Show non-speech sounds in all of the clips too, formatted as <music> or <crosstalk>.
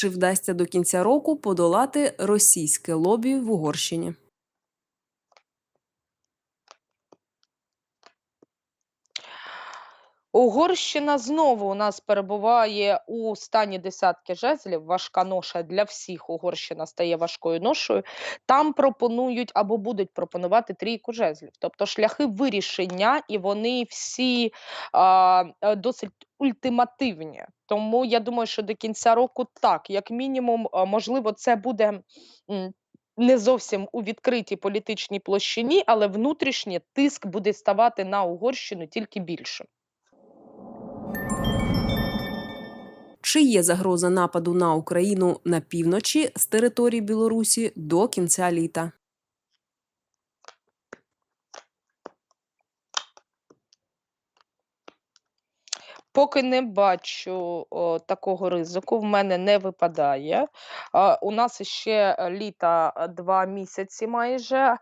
Чи вдасться до кінця року подолати російське лобі в Угорщині? Угорщина знову у нас перебуває у стані десятки жезлів. Важка ноша для всіх. Угорщина стає важкою ношою. Там пропонують або будуть пропонувати трійку жезлів, тобто шляхи вирішення, і вони всі а, е, досить ультимативні. Тому я думаю, що до кінця року так, як мінімум, можливо, це буде. Не зовсім у відкритій політичній площині, але внутрішнє тиск буде ставати на Угорщину тільки більше. Чи є загроза нападу на Україну на півночі з території Білорусі до кінця літа? Поки не бачу, о, такого ризику, в мене не випадає. А, у нас іще, е, літа, е, 2 місяці майже.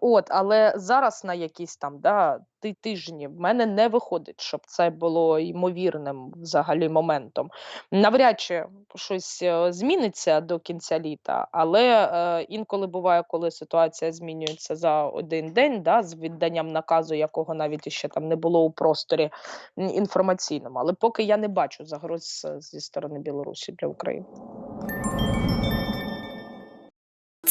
От, але зараз на якісь там, да, тижні в мене не виходить, щоб це було ймовірним взагалі моментом. Навряд чи щось, е, зміниться до кінця літа, але, е, інколи буває, коли ситуація змінюється за один день, да, з відданням наказу, якого навіть іще там не було у просторі інформаційному. Але поки я не бачу загроз е, зі сторони Білорусі для України.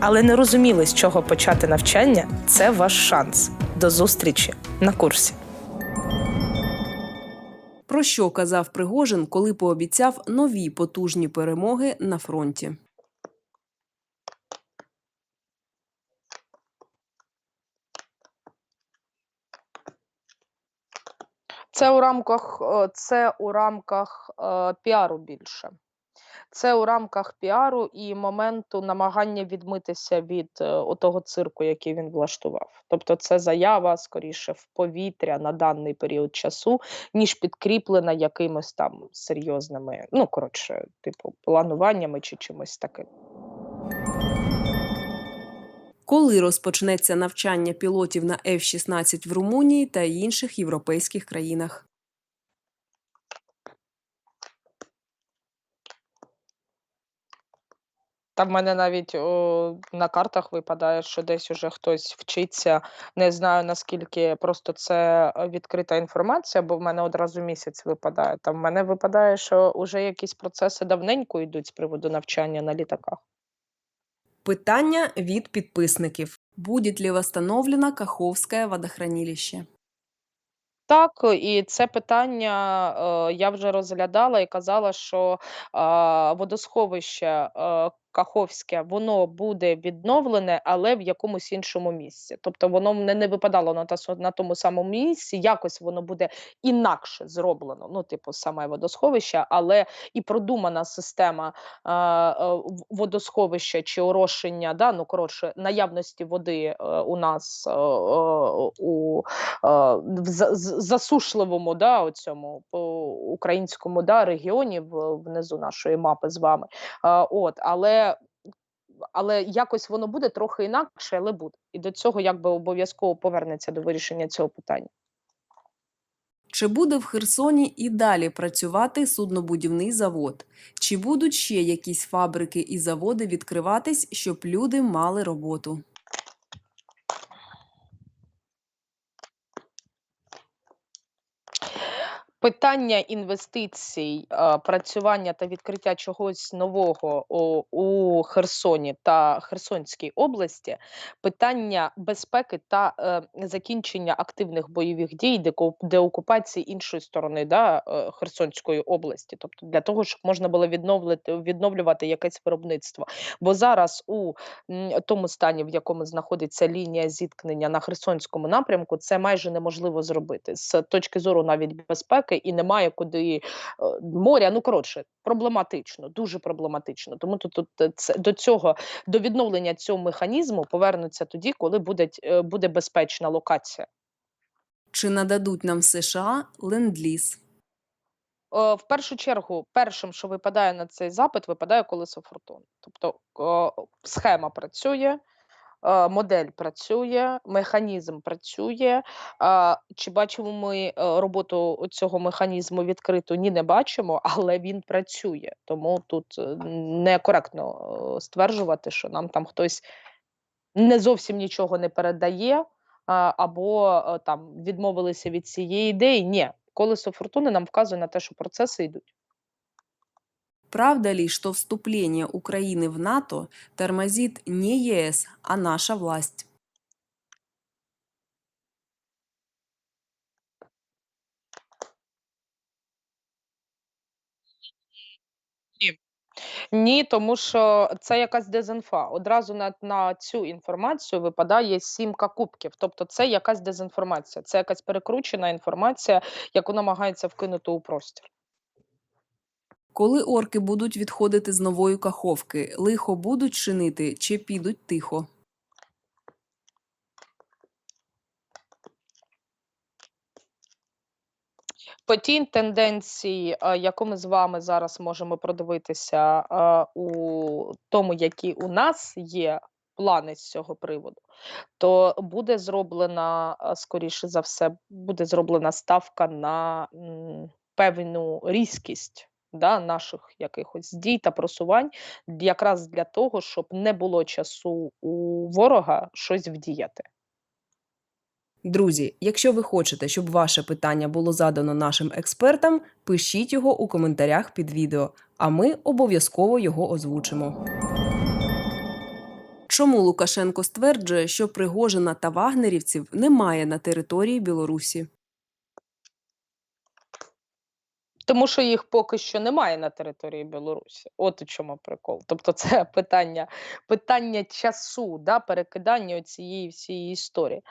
але не розуміли, з чого почати навчання, це ваш шанс. До зустрічі на курсі. Про що казав Пригожин, коли пообіцяв нові потужні перемоги на фронті? Це у рамках, е, це у рамках е, піару більше. Це у рамках піару і моменту намагання відмитися від е, отого цирку, який він влаштував. Тобто, це заява скоріше в повітря на даний період часу, ніж підкріплена якимось там серйозними, ну коротше, типу, плануваннями чи чимось таким. Коли розпочнеться навчання пілотів на F-16 в Румунії та інших європейських країнах? Та в мене навіть о, на картах випадає, що десь уже хтось вчиться. Не знаю наскільки просто це е, відкрита інформація, бо в мене одразу місяць випадає. Там в мене випадає, що вже якісь процеси давненько йдуть з приводу навчання на літаках. Питання від підписників. Будет ли восстановлено Каховське водохранилище? Так, і це питання е, я вже розглядала і казала, що а, водосховище е, Каховське воно буде відновлене, але в якомусь іншому місці. Тобто воно не, не випадало на, та, на тому самому місці, якось воно буде інакше зроблено. Ну, типу, саме водосховище, але і продумана система е, водосховища чи орошення, да, ну коротше, наявності води е, у нас е, е, у е, в засушливому да, оцьому по українському да, регіоні внизу нашої мапи з вами. Е, от, але, але якось воно буде трохи інакше, але буде. І до цього якби обов'язково повернеться до вирішення цього питання. Чи буде в Херсоні і далі працювати суднобудівний завод? Чи будуть ще якісь фабрики і заводи відкриватись, щоб люди мали роботу? Питання інвестицій, е, працювання та відкриття чогось нового у, Херсоні та Херсонській області, питання безпеки та е, закінчення активних бойових дій, деокупації іншої сторони да, е, Херсонської області, тобто для того, щоб можна було відновлити відновлювати якесь виробництво. Бо зараз у тому стані, в якому знаходиться лінія зіткнення на Херсонському напрямку, це майже неможливо зробити з точки зору навіть безпеки річки і немає куди е, моря. Ну коротше, проблематично, дуже проблематично. Тому тут, тут е, це до цього до відновлення цього механізму повернуться тоді, коли буде, буде безпечна локація. Чи нададуть нам США ленд-ліз? В першу чергу, першим, що випадає на цей запит, випадає колесо фортуни. Тобто е, схема працює, модель працює, механізм працює. Чи бачимо ми роботу цього механізму відкриту? Ні, не бачимо, але він працює. Тому тут е, некоректно е, стверджувати, що нам там хтось не зовсім нічого не передає, або е, там відмовилися від цієї ідеї. Ні, колесо фортуни нам вказує на те, що процеси йдуть. Правда ли, что вступление Украины в НАТО тормозит не ЕС, а наша власть? Ні, тому що це якась дезінфа. Одразу на, на цю інформацію випадає сімка кубків. Тобто це якась дезінформація, це якась перекручена інформація, яку намагаються вкинути у простір. Коли орки будуть відходити з нової каховки, лихо будуть чинити чи підуть тихо? По тій тенденції, е, яку ми з вами зараз можемо продивитися е, у тому, які у нас є плани з цього приводу, то буде зроблена, е, скоріше за все, буде зроблена ставка на певну різкість. Да, наших якихось дій та просувань якраз для того, щоб не було часу у ворога щось вдіяти. Друзі, якщо ви хочете, щоб ваше питання було задано нашим експертам, пишіть його у коментарях під відео, а ми обов'язково його озвучимо. Чому Лукашенко стверджує, що Пригожина та вагнерівців немає на території Білорусі? Тому що їх поки що немає на території Білорусі. От у чому прикол. Тобто, це <laughs> питання, питання часу, да, перекидання цієї всієї історії.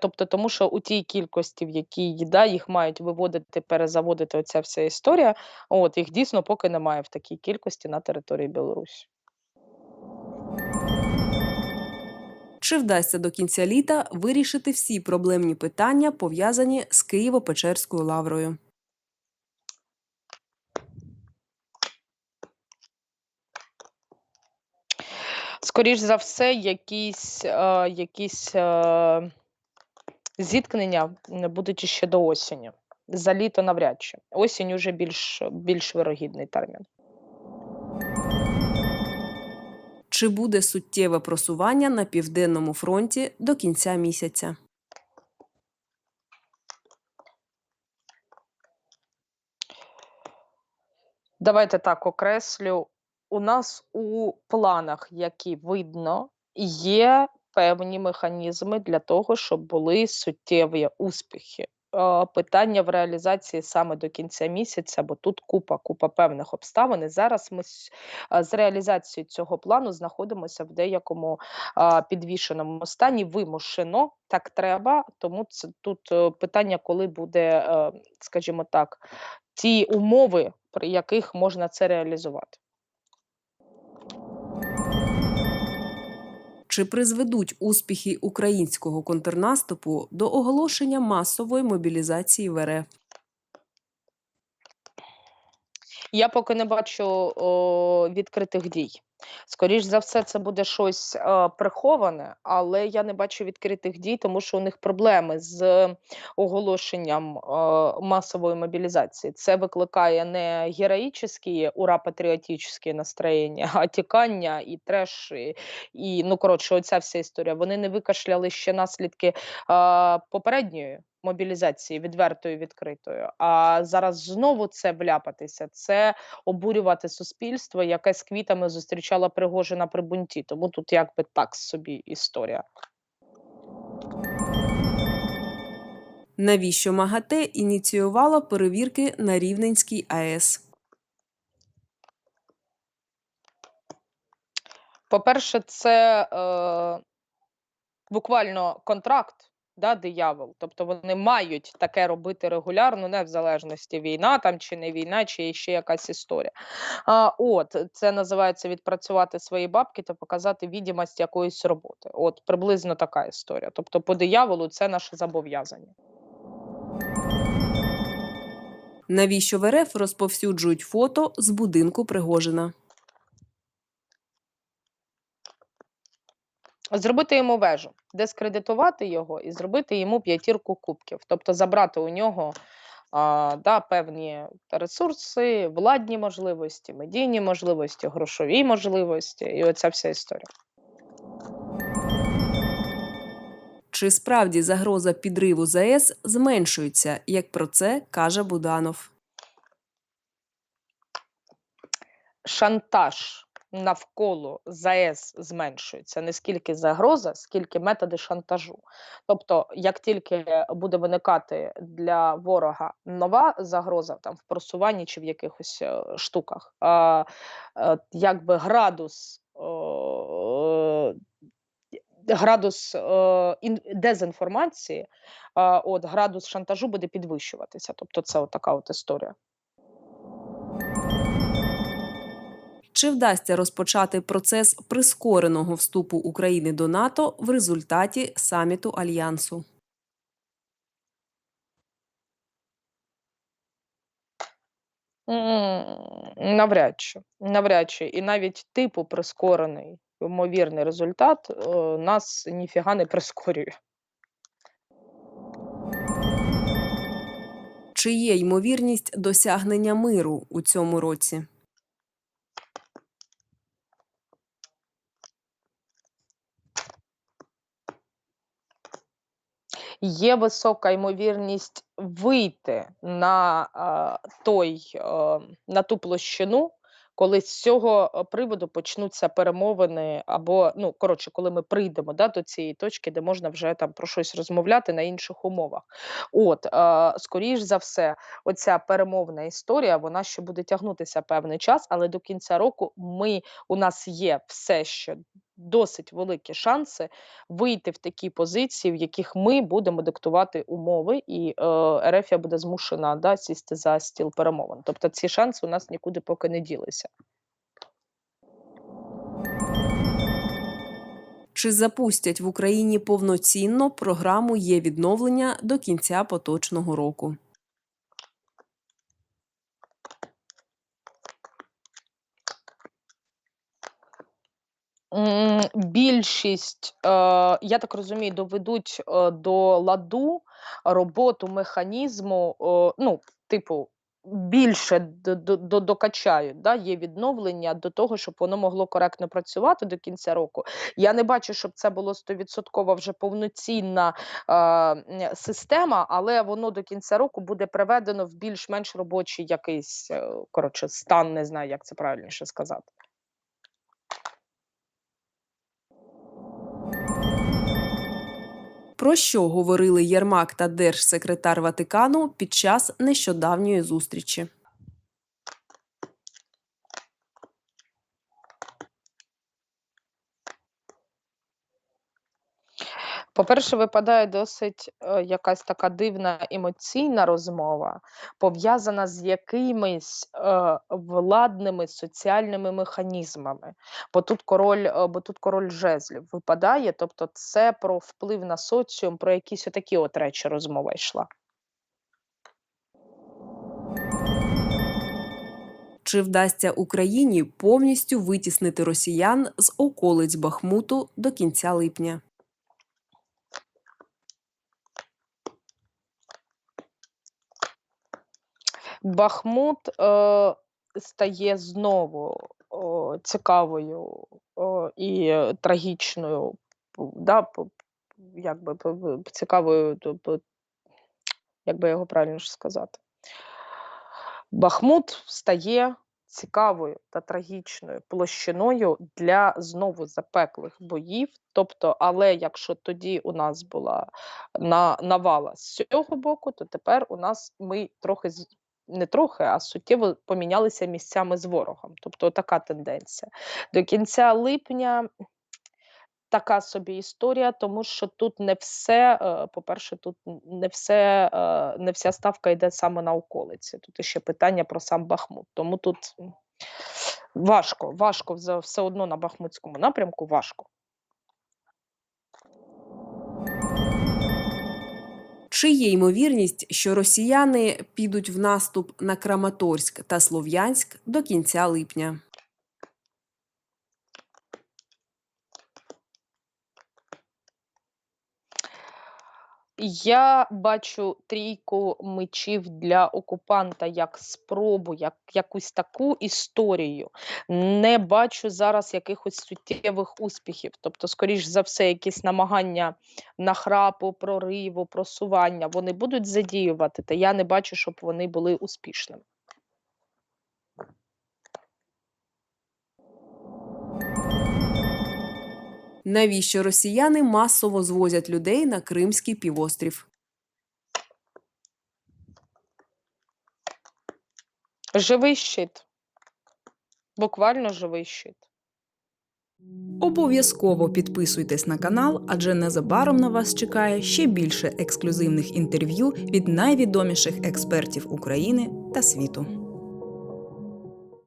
Тобто, тому що у тій кількості, в якій да, їх мають виводити, перезаводити оця вся історія, от їх дійсно поки немає в такій кількості на території Білорусі. Чи вдасться до кінця літа вирішити всі проблемні питання, пов'язані з Києво-Печерською лаврою? Скоріш за все, якісь, е, якісь е, зіткнення будуть іще до осені. За літо навряд чи. Осінь уже більш, більш вирогідний термін. Чи буде суттєве просування на південному фронті до кінця місяця? Давайте так окреслю. У нас у планах, які видно, є певні механізми для того, щоб були суттєві успіхи. Питання в реалізації саме до кінця місяця, бо тут купа, купа певних обставин. І зараз ми з, реалізацією цього плану знаходимося в деякому підвішеному стані. Вимушено так треба. Тому це тут е, питання, коли буде, е, скажімо так, ті умови, при яких можна це реалізувати. Чи призведуть успіхи українського контрнаступу до оголошення масової мобілізації в РФ? Я поки не бачу о, відкритих дій. Скоріш за все, це буде щось е, приховане, але я не бачу відкритих дій, тому що у них проблеми з оголошенням е, масової мобілізації. Це викликає не героїчні, ура, патріотичні настроєння, а тікання і треш, і, і ну коротше, оця вся історія. Вони не викашляли ще наслідки е, попередньої мобілізації, відвертою, відкритою. А зараз знову це вляпатися, це обурювати суспільство, яке з квітами зустрічала Пригожина при бунті. Тому тут якби так собі історія. Навіщо МАГАТЕ ініціювала перевірки на Рівненській АЕС? По-перше, це е, буквально контракт да, диявол. Тобто вони мають таке робити регулярно, не в залежності війна там чи не війна, чи ще якась історія. А, от це називається відпрацювати свої бабки та показати відомість якоїсь роботи. От приблизно така історія. Тобто, по дияволу це наше зобов'язання. Навіщо в РФ розповсюджують фото з будинку Пригожина? Зробити йому вежу, дискредитувати його і зробити йому п'ятірку кубків, тобто забрати у нього а, да, певні ресурси, владні можливості, медійні можливості, грошові можливості, і оця вся історія. Чи справді загроза підриву ЗАЕС зменшується, як про це каже Буданов? Шантаж навколо ЗАЕС зменшується не скільки загроза, скільки методи шантажу. Тобто, як тільки буде виникати для ворога нова загроза там в просуванні чи в якихось е, штуках, а, е, якби градус. е, Градус е, дезінформації, а, от градус шантажу буде підвищуватися. Тобто, це от така от історія. Чи вдасться розпочати процес прискореного вступу України до НАТО в результаті саміту альянсу? Навряд чи, навряд чи. І навіть типу прискорений ймовірний результат е, нас ніфіга не прискорює. Чи є ймовірність досягнення миру у цьому році? Є висока ймовірність вийти на той, на ту площину, коли з цього приводу почнуться перемовини, або ну коротше, коли ми прийдемо да, до цієї точки, де можна вже там про щось розмовляти на інших умовах. От е, скоріш за все, оця перемовна історія, вона ще буде тягнутися певний час, але до кінця року ми у нас є все ще досить великі шанси вийти в такі позиції, в яких ми будемо диктувати умови, і е, Ерефія буде змушена да, сісти за стіл перемовин. Тобто ці шанси у нас нікуди поки не ділися. Чи запустять в Україні повноцінно програму є відновлення до кінця поточного року? Більшість, е, я так розумію, доведуть е, до ладу роботу механізму, ну, типу, більше докачають, да, є відновлення до того, щоб воно могло коректно працювати до кінця року. Я не бачу, щоб це було 100% вже повноцінна е, система, але воно до кінця року буде приведено в більш-менш робочий якийсь е, коротше, стан, не знаю, як це правильніше сказати. Про що говорили Єрмак та держсекретар Ватикану під час нещодавньої зустрічі? По-перше, випадає досить е, якась така дивна емоційна розмова, пов'язана з якимись е, владними соціальними механізмами. Бо тут король, е, бо тут король жезлів випадає, тобто це про вплив на соціум, про якісь отакі от речі розмова йшла. Чи вдасться Україні повністю витіснити росіян з околиць Бахмуту до кінця липня? Бахмут е, стає знову о, цікавою о, і е, трагічною, да, якби цікавою, як би його правильно сказати. Бахмут стає цікавою та трагічною площиною для знову запеклих боїв. Тобто, але якщо тоді у нас була на, навала з цього боку, то тепер у нас ми трохи не трохи, а суттєво помінялися місцями з ворогом. Тобто така тенденція. До кінця липня така собі історія, тому що тут не все, е, по-перше, тут не все, е, не вся ставка йде саме на околиці. Тут ще питання про сам Бахмут. Тому тут важко, важко все одно на Бахмутському напрямку важко. Чи є ймовірність, що росіяни підуть в наступ на Краматорськ та Слов'янськ до кінця липня? Я бачу трійку мечів для окупанта як спробу, як якусь таку історію. Не бачу зараз якихось суттєвих успіхів. Тобто, скоріш за все, якісь намагання нахрапу, прориву, просування вони будуть задіювати, та я не бачу, щоб вони були успішними. Навіщо росіяни масово звозять людей на Кримський півострів? Живий щит. Буквально живий щит. Обов'язково підписуйтесь на канал, адже незабаром на вас чекає ще більше ексклюзивних інтерв'ю від найвідоміших експертів України та світу.